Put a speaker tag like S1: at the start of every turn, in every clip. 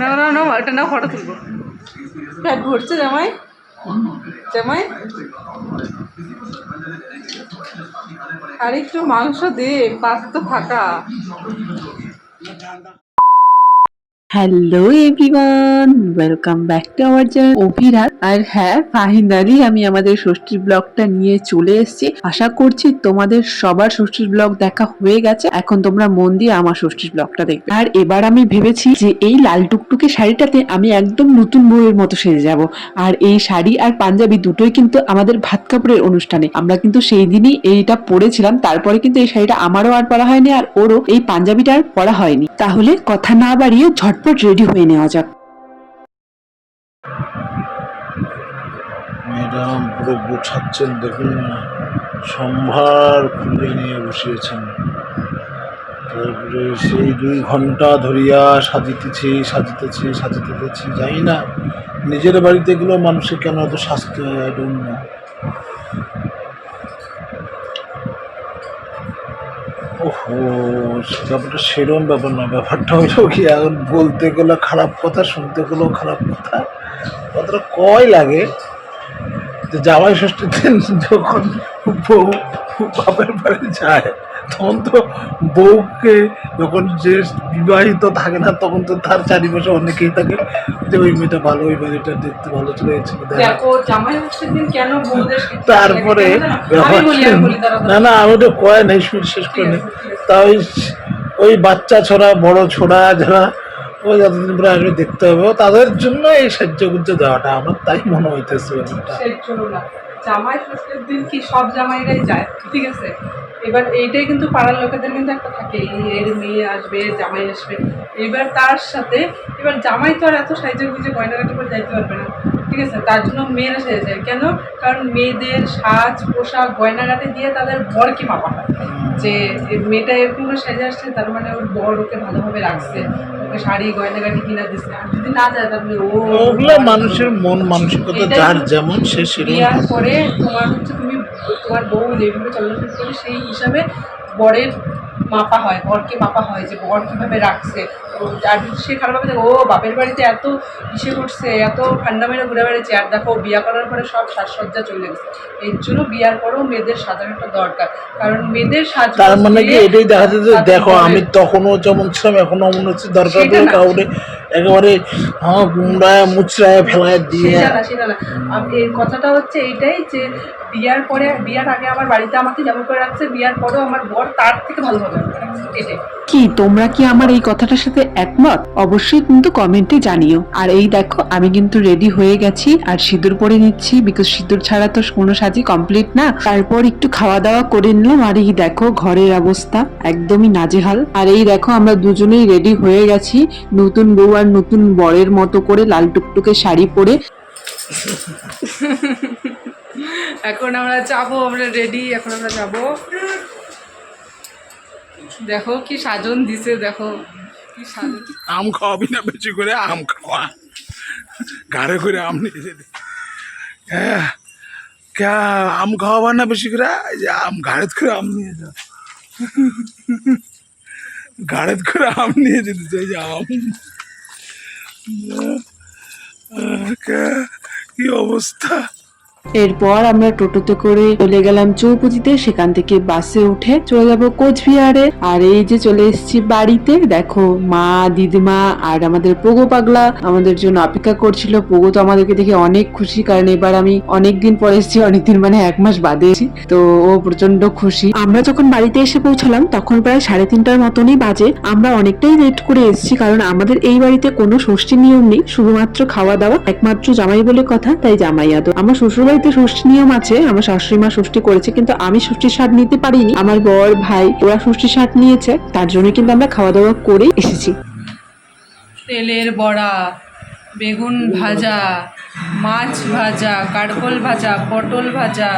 S1: না না না, এটা না ফটো তুলবো। প্যাট ভরছে জামাই। জামাই? আর একটু মাংস দে পাত তো ফাঁকা। Hello everyone welcome back to our channel Abhirat আর হ্যাঁ ফাহিনালি আমি আমাদের ষষ্ঠীর ব্লগটা নিয়ে চলে এসেছি। আশা করছি তোমাদের সবার ষষ্ঠীর ব্লগ দেখা হয়ে গেছে। এখন তোমরা মন দিয়ে আমার ষষ্ঠীর ব্লগটা দেখবে। আর এবার আমি ভেবেছি যে এই লাল টুকটুকে শাড়িটাতে আমি একদম নতুন বউয়ের মতো সেজে যাব। আর এই শাড়ি আর পাঞ্জাবি দুটোই কিন্তু আমাদের ভাত কাপড়ের অনুষ্ঠানে। আমরা কিন্তু সেই দিনই এইটা পরেছিলাম। তারপরে কিন্তু এই শাড়িটা আমারও আর পরা হয়নি, আর ওরও এই পাঞ্জাবিটা আর পরা হয়নি। তাহলে কথা না বাড়িয়ে ঝটপট রেডি হয়ে নেওয়া যাক।
S2: ম্যাডাম পুরো গোছাচ্ছেন, দেখুন। না সম্ভার খুলে নিয়ে বসিয়েছেন। তারপরে সেই দুই ঘণ্টা ধরিয়া সাজিতেছি সাজিতেছি সাজিতেছি, জানি না। নিজের বাড়িতে এগুলো মানুষের কেন এত শাস্তি হয় ওহো ব্যাপারটা সেরম ব্যাপার না ব্যাপারটা হলো কি, এখন বলতে গেলে খারাপ কথা, শুনতে গেলেও খারাপ কথা। কথাটা কয় লাগে? যে জামাই ষষ্ঠীর দিন যখন বউ বাপের বাড়ি যায় তখন তো বউকে যখন যে বিবাহিত থাকে না তখন তো তার চারিপাশে অনেকেই থাকে যে ওই মেয়েটা ভালো ওই বাড়িটা দেখতে ভালো চলে তারপরে না না আমি তো কয় নাই শেষ করে তা ওই ওই বাচ্চা ছোড়া বড় ছোড়া যারা ওই যতদিন পরে আসবে দেখতে হবে। তাদের জন্য এই সাহায্যগুজ্জ দেওয়াটা আমার তাই মনে হইতেছে ব্যাপারটা।
S1: জামাই ষষ্ঠীর দিন কি সব জামাইরাই যায়? ঠিক আছে? এবার এইটাই কিন্তু পাড়ার লোকেদের কিন্তু একটা থাকে এর মেয়ে আসবে জামাই আসবে। এবার তার সাথে, এবার জামাই তো আর এত সাইজে গুজে গয়নাগাটি করে যাইতে পারবে না। ঠিক আছে? তার জন্য মেয়েরা সেজে যায়। কেন? কারণ মেয়েদের সাজ, পোশাক, গয়নাগাটি দিয়ে তাদের বরকে মাপা হয়? যে মেয়েটা এরকম সেজে আসছে, তার মানে ওর বর ওকে ভালোভাবে রাখছে। শাড়ি গয়নাগাটি কিনা দিচ্ছে আর যদি না যায় তাহলে ও
S2: ওগুলো মানুষের মন মানসিকতা যার যেমন সে সেরকম।
S1: পরে তোমার হচ্ছে তুমি তোমার বউ যেভাবে চলাচল করে সেই হিসাবে বরের মাপা হয় বরকে মাপা হয় যে বর কীভাবে রাখছে। ও আর সে খারাপভাবে দেখো ও বাপের বাড়িতে এত ইসে করছে এত ঠান্ডা মেরে ঘুরে বেড়েছে আর দেখো বিয়া করার পরে সব সাজসজ্জা চলে গেছে। এর জন্য বিয়ার পরেও মেয়েদের সাজানোটা দরকার। কারণ মেয়েদের সাজ
S2: তার মানে কি? এটাই দেখা যাচ্ছে দেখো আমি তখনও যেমন ছিলাম এখনও মনে হচ্ছে দরকার
S1: নেই
S2: কাউরে একেবারে হ্যাঁ গুমড়ায় মুচড়ায় ফেলায় দিয়ে।
S1: সেটা না সেটা না। এর কথাটা হচ্ছে এইটাই যে বিয়ার পরে বিয়ার আগে আমার বাড়িতে আমাকে যেমন করে রাখছে বিয়ার পরেও আমার বর তার থেকে ভালোভাবে রাখছে এটাই
S3: কি তোমরা কি আমার এই কথাটার সাথে একমত? অবশ্যই কিন্তু কমেন্টে জানিও। আর এই দেখো আমি কিন্তু রেডি হয়ে গেছি আর সিঁদুর পরে নিচ্ছি বিকজ সিঁদুর ছাড়া তো কোনো সাজি কমপ্লিট না। তারপর একটু খাওয়া দাওয়া করে নিলাম আর এই দেখো ঘরের অবস্থা একদমই নাজেহাল। আর এই দেখো আমরা দুজনেই রেডি হয়ে গেছি নতুন বউ আর নতুন বরের মতো করে লাল টুকটুকে শাড়ি পরে।
S1: এখন আমরা যাব আমরা রেডি এখন আমরা যাব। দেখো কি সাজন দিছে, দেখো। কি
S2: আম খাওয়াবি না বেশি করে, আম খাওয়া। ঘাড়ে করে আম নিয়ে হ্যাঁ আম খাওয়াবা না বেশি করে? যে আম ঘাড়ে করে আম নিয়ে যা ঘাড়ে করে আম নিয়ে যেতে চাই যে আম। কি অবস্থা?
S3: এরপর আমরা টোটোতে করে চলে গেলাম চৌপতিতে, সেখান থেকে বাসে উঠে চলে যাব কোচবিহারে। আর এই যে চলে এসেছি বাড়িতে, দেখো মা, দিদিমা আর আমাদের পোগো পাগলা আমাদের জন্য অপেক্ষা করছিল। পোগো তো আমাদেরকে দেখে অনেক খুশি, কারণ এবার আমি অনেক দিন পরে এসেছি, অনেকদিন মানে এক মাস বাদে এসেছি। তো ও প্রচণ্ড খুশি। আমরা যখন বাড়িতে এসে পৌঁছালাম, তখন প্রায় সাড়ে তিনটার মতনই বাজে। আমরা অনেকটাই লেট করে এসেছি, কারণ আমাদের এই বাড়িতে কোনো ষষ্ঠী নিয়ম নেই। শুধুমাত্র খাওয়া দাওয়া, একমাত্র জামাই বলে কথা, তাই জামাই আদর। আমার শ্বশুর বাড়িতে ষষ্ঠী নিয়ম আছে, আমার শাশুড়ি মা ষষ্ঠী করেছে, কিন্তু আমি ষষ্ঠীর স্বাদ নিতে পারিনি। আমার বর, ভাই, ওরা ষষ্ঠীর স্বাদ নিয়েছে, তার জন্য কিন্তু আমরা খাওয়া দাওয়া করে এসেছি।
S1: তেলের বড়া, বেগুন ভাজা, মাছ ভাজা কারকল ভাজা, পটল ভাজা,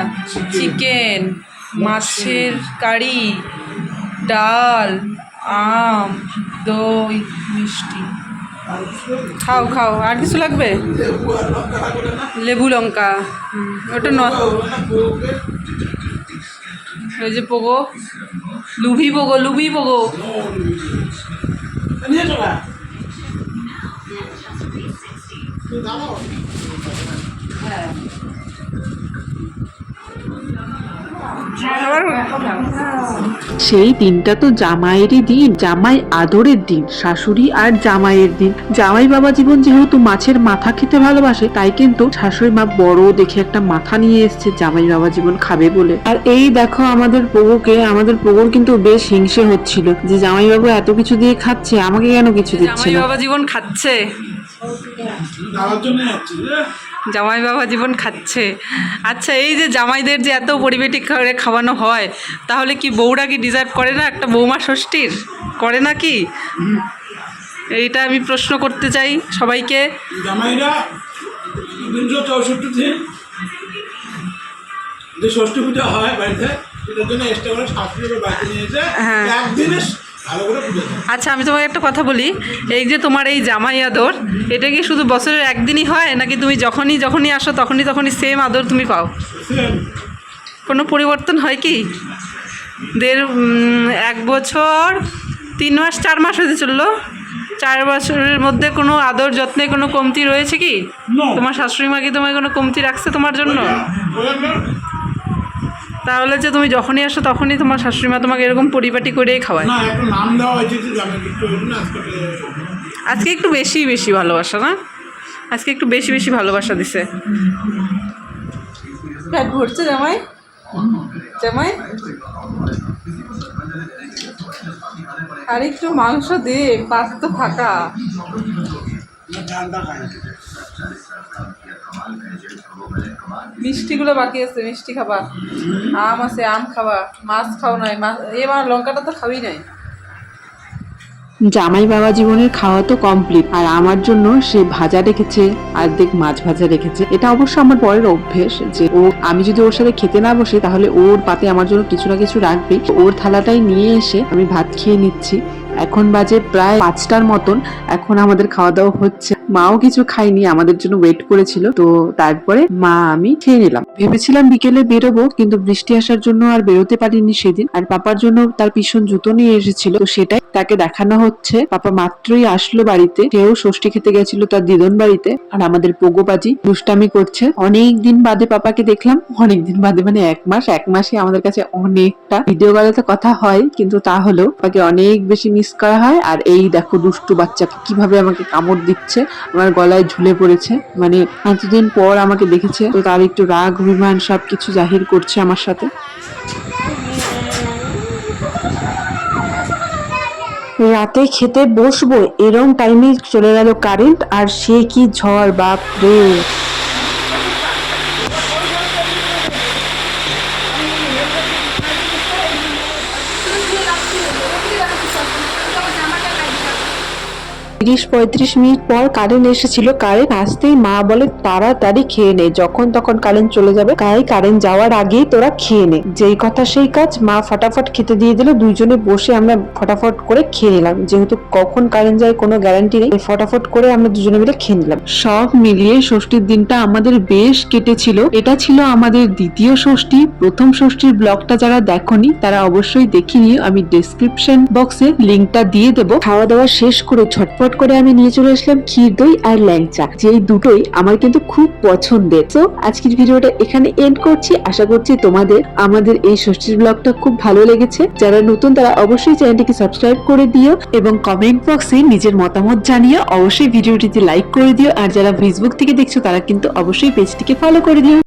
S1: চিকেন, মাছের কারি, ডাল, আম, দই, মিষ্টি। খাও খাও। আর কিছু লাগবে? লেবু লঙ্কা। ওটা ন ওই যে পোগো। লুভি পোগো লুভি পোগো।
S4: নিয়ে
S3: সেই দিনটা তো জামাইয়েরই দিন জামাই আদরের দিন শাশুড়ি আর জামাইয়ের দিন। জামাই বাবা জীবন যেহেতু মাছের মাথা খেতে ভালোবাসে তাই কিন্তু শাশুড়ি মা বড় দেখে একটা মাথা নিয়ে এসেছে জামাই বাবা জীবন খাবে বলে।
S5: আর এই দেখো আমাদের প্রভুকে আমাদের প্রভুর কিন্তু বেশ হিংসে হচ্ছিল যে জামাইবাবু এত কিছু দিয়ে খাচ্ছে আমাকে কেন কিছু দিচ্ছে
S1: জামাই
S5: না?
S1: বাবা জীবন খাচ্ছে। জামাই বাবা জীবন খাচ্ছে। আচ্ছা এই যে জামাইদের যে এত পরিবেটি করে খাওয়ানো হয় তাহলে কি বউরা কি ডিজার্ভ করে না একটা বৌমা ষষ্ঠীর? করে না কি? এইটা আমি প্রশ্ন করতে চাই সবাইকে।
S4: জামাইরা তিনশো চৌষট্টি দিন যে ষষ্ঠী পূজা হয় বাড়িতে জন্য এক্সট্রা করে বাড়িতে নিয়ে এসে
S1: হ্যাঁ।
S4: একদিনে ভালো করে পুজো
S1: আচ্ছা আমি তোমাকে একটা কথা বলি। এই যে তোমার এই জামাই আদর এটা কি শুধু বছরের একদিনই হয়? নাকি তুমি যখনই যখনই আসো তখনই তখনই সেম আদর তুমি পাও? কোনো পরিবর্তন হয় কি? দেড় এক বছর তিন মাস চার মাস হতে চলল। চার বছরের মধ্যে কোনো আদর যত্নে কোনো কমতি রয়েছে কি? তোমার শাশুড়ি মা কি তোমায় কোনো কমতি রাখছে তোমার জন্য? তাহলে যে তুমি যখনই আসো তখনই তোমার শাশুড়ি মা তোমাকে এরকম পরিপাটি করেই খাওয়ায়।
S4: না একটা নাম দেওয়া হয়েছে আজকে
S1: আজকে একটু বেশি বেশি ভালোবাসা না? আজকে একটু বেশি বেশি ভালোবাসা দিছে। পেট ভরছে জামাই? জামাই? আর একটু মাংস দে পাত তো ফাঁকা
S4: ঠান্ডা খায়
S1: মিষ্টিগুলো বাকি আছে, মিষ্টি খাবা। আম আছে, আম খাবা। মাছ খাও নাই, মাছ এ মা, লঙ্কাটা তো খাবি নাই।
S3: জামাই বাবা জীবনের খাওয়া তো কমপ্লিট আর আমার জন্য সে ভাজা রেখেছে, অর্ধেক মাছ ভাজা রেখেছে। এটা অবশ্য আমার পরের অভ্যেস যে ও আমি যদি ওর সাথে খেতে না বসে, তাহলে ওর পাতে আমার জন্য কিছু না কিছু রাখবে ওর থালাটাই নিয়ে এসে আমি ভাত খেয়ে নিচ্ছি। এখন বাজে প্রায় পাঁচটার মতন। এখন আমাদের খাওয়া দাওয়া হচ্ছে। মাও কিছু খায়নি, আমাদের জন্য ওয়েট করেছিল। তো তারপরে মা আমি খেয়ে নিলাম। ভেবেছিলাম বিকেলে বেরোবো, কিন্তু বৃষ্টি আসার জন্য আর বেরোতে পারিনি সেদিন। আর পাপার জন্য তার পিছন জুতো নিয়ে এসেছিল। তো সেটাই তাকে দেখানো হচ্ছে। পাপা মাত্রই আসলো বাড়িতে। কেউ ষষ্ঠী খেতে গেছিল তার দিদন বাড়িতে। আর আমাদের পোগোবাজি দুষ্টামি করছে। অনেক দিন বাদে পাপাকে দেখলাম। অনেক দিন বাদে মানে এক মাস। এক মাসে আমাদের কাছে অনেকটা। ভিডিও কলে তো কথা হয়, কিন্তু তা হলেও পাপাকে অনেক বেশি মিস করা হয়। আর এই দেখো দুষ্টু বাচ্চাকে কীভাবে আমাকে কামড় দিচ্ছে, আমার গলায় ঝুলে পড়েছে। মানে এতদিন পর আমাকে দেখেছে, তো তার একটু রাগ, অভিমান সবকিছু জাহির করছে আমার সাথে।
S5: রাতে খেতে বসবো, এরম টাইমে চলে গেল কারেন্ট, আর সে কি ঝড় বাপ রে তিরিশ পঁয়ত্রিশ মিনিট পর কারেন্ট এসেছিল। কারেন্ট আসতেই মা বলে, তাড়াতাড়ি খেয়ে নে। যখন তখন কারেন্ট চলে যাবে, তাই কারেন্ট যাওয়ার আগেই তোরা খেয়ে নে। যেই কথা সেই কাজ মা ফটাফট খেতে দিয়ে দিল। দুইজনে বসে আমরা ফটাফট করে খেয়ে নিলাম। যেহেতু কখন কারেন্ট যায় কোনো গ্যারান্টি নেই ফটাফট করে আমরা দুজনে মিলে খেয়ে নিলাম।
S3: সব মিলিয়ে ষষ্ঠীর দিনটা আমাদের বেশ কেটেছিল। এটা ছিল আমাদের দ্বিতীয় ষষ্ঠী। প্রথম ষষ্ঠীর ব্লগটা যারা দেখনি, তারা অবশ্যই দেখে নিও। আমি ডেসক্রিপশন বক্সে লিঙ্কটা দিয়ে দেবো।
S5: খাওয়া দাওয়া শেষ করে ঝটপট করে আমি নিয়ে চলে আসলাম ক্ষীর দই আর ল্যাংচা, যেই দুটোই আমার কিন্তু খুব পছন্দের। তো আজকের ভিডিওটা এখানে এন্ড করছি। আশা করছি তোমাদের, আমাদের এই ষষ্ঠীর ব্লগটা খুব ভালো লেগেছে। যারা নতুন, তারা অবশ্যই চ্যানেলটিকে সাবস্ক্রাইব করে দিও
S3: এবং কমেন্ট বক্সে নিজের মতামত জানিয়ে অবশ্যই ভিডিওটিতে লাইক করে দিও। আর যারা ফেসবুক থেকে দেখছ, তারা কিন্তু অবশ্যই পেজটিকে ফলো করে দিও।